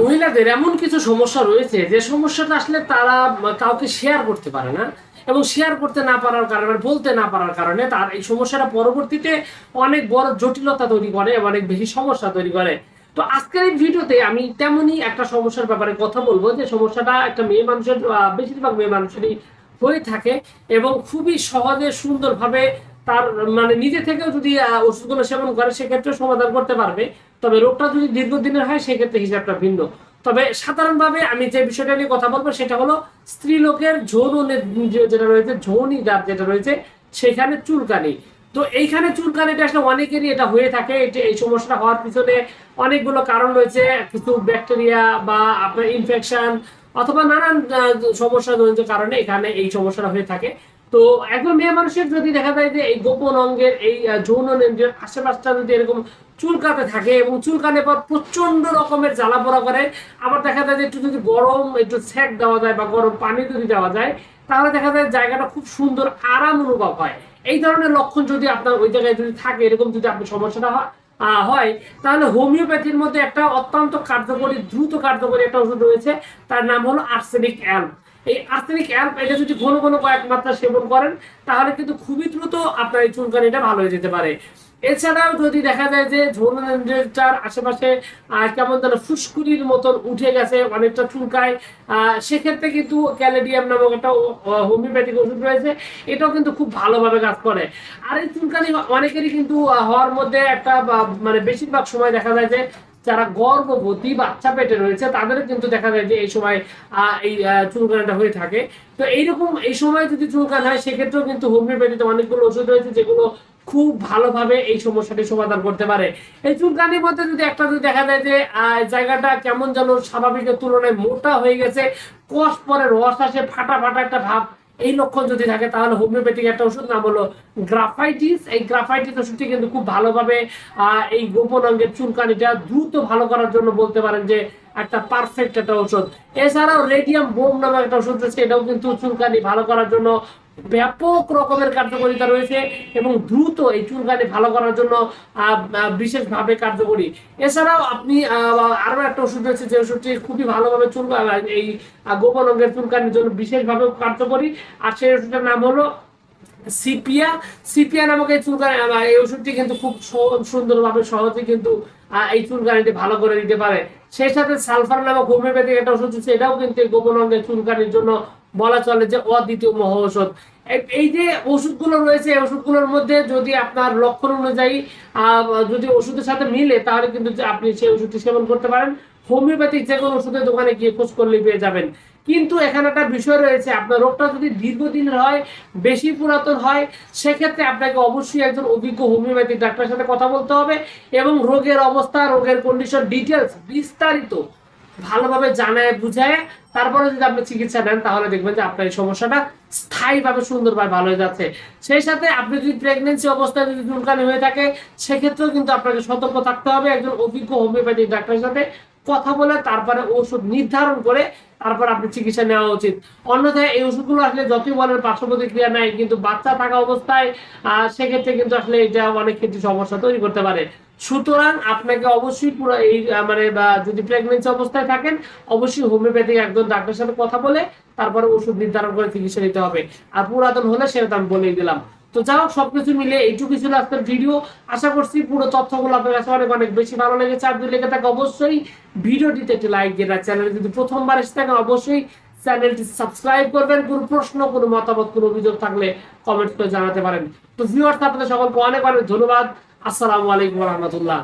মহিলাদের এমন কিছু সমস্যা রয়েছে, যে সমস্যাটা আসলে তারা কাউকে শেয়ার করতে পারে না এবং শেয়ার করতে না পারার কারণে, বলতে না পারার কারণে তার এই সমস্যাটা পরবর্তীতে অনেক বড় জটিলতা তৈরি করে এবং অনেক বেশি সমস্যা তৈরি করে। তো আজকের এই ভিডিওতে আমি তেমনই একটা সমস্যার ব্যাপারে কথা বলব, যে সমস্যাটা একটা মেয়ে মানুষের বেশিরভাগ মেয়ে মানুষেরই হয়ে থাকে এবং খুবই সহজে সুন্দরভাবে তার মানে নিজে থেকেও যদি ওষুধগুলো সেবন করে সেক্ষেত্রে সমাধান করতে পারবে। তবে রোগটা যদি দীর্ঘদিনের হয়, সেক্ষেত্রে হিসাবটা ভিন্ন। তবে সাধারণভাবে আমি যে বিষয়টা নিয়ে কথা বলব, সেটা হলো স্ত্রী লোকের যৌন যেটা রয়েছে, যৌনি দাঁত যেটা রয়েছে, সেখানে চুলকানি। তো এইখানে চুলকানিটা আসলে অনেকেরই এটা হয়ে থাকে। এই সমস্যাটা হওয়ার পিছনে অনেকগুলো কারণ রয়েছে। কিছু ব্যাকটেরিয়া বা আপনার ইনফেকশন অথবা নানান সমস্যা জনিত কারণে এখানে এই সমস্যাটা হয়ে থাকে। তো একজন মেয়ে মানুষের যদি দেখা যায় যে এই গোপন অঙ্গের এই যৌন নেন্দ্রের আশেপাশটা যদি এরকম চুলকাতে থাকে এবং চুলকানে পর প্রচণ্ড রকমের জ্বালা পোড়া করে, আবার দেখা যায় যে একটু যদি গরম একটু সেক দেওয়া যায় বা গরম পানি যদি দেওয়া যায়, তাহলে দেখা যায় জায়গাটা খুব সুন্দর আরাম অনুভব হয়। এই ধরনের লক্ষণ যদি আপনার ওই জায়গায় যদি থাকে, এরকম যদি আপনার সমস্যাটা হয় হয়, তাহলে হোমিওপ্যাথির মধ্যে একটা অত্যন্ত কার্যকরী, দ্রুত কার্যকরী একটা ওষুধ রয়েছে। তার নাম হলো আর্সেনিক অ্যাল্প এই আর্সেনিক অ্যাল্প এটা যদি ঘন ঘন কয়েক মাত্রা সেবন করেন, তাহলে কিন্তু খুবই দ্রুত আপনার এই চুলকানিটা ভালো হয়ে যেতে পারে। এছাড়াও যদি দেখা যায় যে যৌনটার আশেপাশে কেমন যেন ফুসকুড়ির মতন উঠে গেছে অনেকটা চুলকায় সেক্ষেত্রে কিন্তু ক্যালেডিয়াম নামক একটা হোমিওপ্যাথিক ওষুধ রয়েছে, এটাও কিন্তু খুব ভালোভাবে কাজ করে। আর এই চুলকানি অনেকেরই কিন্তু হওয়ার মধ্যে একটা মানে বেশিরভাগ সময় দেখা যায় যে যারা গর্ভবতী বাচ্চা পেটে রয়েছে তাদের কিন্তু দেখা যায় যে এই সময় এই চুলকানিটা হয়ে থাকে। তো এইরকম, এই সময় যদি চুলকান হয়, সেক্ষেত্রেও কিন্তু হোমিওপ্যাথিতে অনেকগুলো ওষুধ রয়েছে যেগুলো খুব ভালোভাবে এই সমস্যাটি সমাধান করতে পারে। এই চুলকানির মধ্যে যদি একটা যদি দেখা যায় যে জায়গাটা কেমন যেন স্বাভাবিকের তুলনায় মোটা হয়ে গেছে কষ পরে রস আসে, ফাটা ফাটা একটা ভাব। এই লক্ষণ যদি থাকে তাহলে হোমিওপ্যাথিক একটা ওষুধ নাম হলো গ্রাফাইটিস। এই গ্রাফাইটিস ওষুধটি কিন্তু খুব ভালোভাবে এই গোপন অঙ্গের চুলকানিটা দ্রুত ভালো করার জন্য বলতে পারেন যে একটা পারফেক্ট একটা ওষুধ। এছাড়াও রেডিয়াম বোম নামে একটা ওষুধ রয়েছে, এটাও কিন্তু চুলকানি ভালো করার জন্য ব্যাপক রকমের কার্যকারিতা রয়েছে এবং দ্রুত এই চুলকানি ভালো করার জন্য বিশেষভাবে কার্যকরী। এছাড়াও আপনি আহ, আরও একটা ওষুধ রয়েছে যে ওষুধটি খুবই ভালোভাবে চুল এই গোপন অঙ্গের চুলকানির জন্য বিশেষভাবে কার্যকরী। আর সেই ওষুধটার নাম হলো সিপিয়া। সিপিয়া নামক এই চুলকানি এই ওষুধটি কিন্তু খুব সুন্দরভাবে সহজে কিন্তু এই চুলকানিটি ভালো করে দিতে পারে। সেই সাথে সালফার নামক হোমিওপ্যাথিক একটা ওষুধ আছে এটাও কিন্তু এই গোপন অঙ্গের চুলকানির জন্য বলা চলে যে অদ্বিতীয় মহা ঔষধ এই- যে ওষুধগুলো রয়েছে, এই ওষুধগুলোর মধ্যে যদি আপনার লক্ষণ অনুযায়ী যদি ওষুধের সাথে মিলে, তাহলে কিন্তু আপনি সেই ওষুধটি সেবন করতে পারেন। হোমিওপ্যাথিক যে কোনো ওষুধের দোকানে গিয়ে খোঁজ করলে পেয়ে যাবেন। কিন্তু এখানে একটা বিষয় রয়েছে, আপনার রোগটা যদি দীর্ঘদিনের হয়, বেশি পুরাতন হয়, সেক্ষেত্রে আপনাকে অবশ্যই একজন অভিজ্ঞ হোমিওপ্যাথিক ডাক্তারের সাথে কথা বলতে হবে এবং রোগের অবস্থা, রোগের কন্ডিশন ডিটেলস বিস্তারিত ভালোভাবে জানায়, বুঝায়। তারপরে যদি আপনি চিকিৎসা নেন, তাহলে দেখবেন যে আপনার এই সমস্যাটা স্থায়ীভাবে সুন্দরভাবে ভালো হয়ে যাচ্ছে। সেই সাথে আপনি যদি প্রেগনেন্সি অবস্থায় যদি চুলকানি হয়ে থাকে, সেক্ষেত্রেও কিন্তু আপনাকে সতর্ক থাকতে হবে একজন অভিজ্ঞ হোমিওপ্যাথিক ডাক্তারের সাথে কথা বলে তারপরে ওষুধ নির্ধারণ করে তারপর আপনি চিকিৎসা নেওয়া উচিত। অন্যথায় এই ওষুধগুলো আসলে যতই বলেন পার্শ্ব প্রতিক্রিয়া নাই কিন্তু বাচ্চা থাকা অবস্থায় আহ, সেক্ষেত্রে কিন্তু আসলে এটা অনেক ক্ষেত্রে সমস্যা তৈরি করতে পারে। সুতরাং আপনাকে অবশ্যই পুরো এই মানে বা যদি প্রেগনেন্সি অবস্থায় থাকেন অবশ্যই হোমিওপ্যাথিক একজন ডাক্তারের সাথে কথা বলে তারপরে ওষুধ নির্ধারণ করে চিকিৎসা নিতে হবে। আর পুরাতন হলে সেটা আমি বলেই দিলাম। তো যাই হোক, সবকিছু মিলে এইটুকু ছিল আজকের ভিডিও আশা করছি পুরো তথ্যগুলো আপনার কাছে অনেক অনেক বেশি ভালো লেগেছে। আর যদি লেগে থাকে, অবশ্যই ভিডিওটিতে একটি লাইক দিয়ে রাখ চ্যানেলে যদি প্রথমবার এসে থাকেন, অবশ্যই চ্যানেলটি সাবস্ক্রাইব করবেন। কোনো প্রশ্ন, কোনো মতামত, কোনো অভিযোগ থাকলে কমেন্ট করে জানাতে পারেন। তো ভিউয়ার্স আপনাদের সকলকে অনেক অনেক ধন্যবাদ। আসসালামু আলাইকুম রহমতুল্লাহ।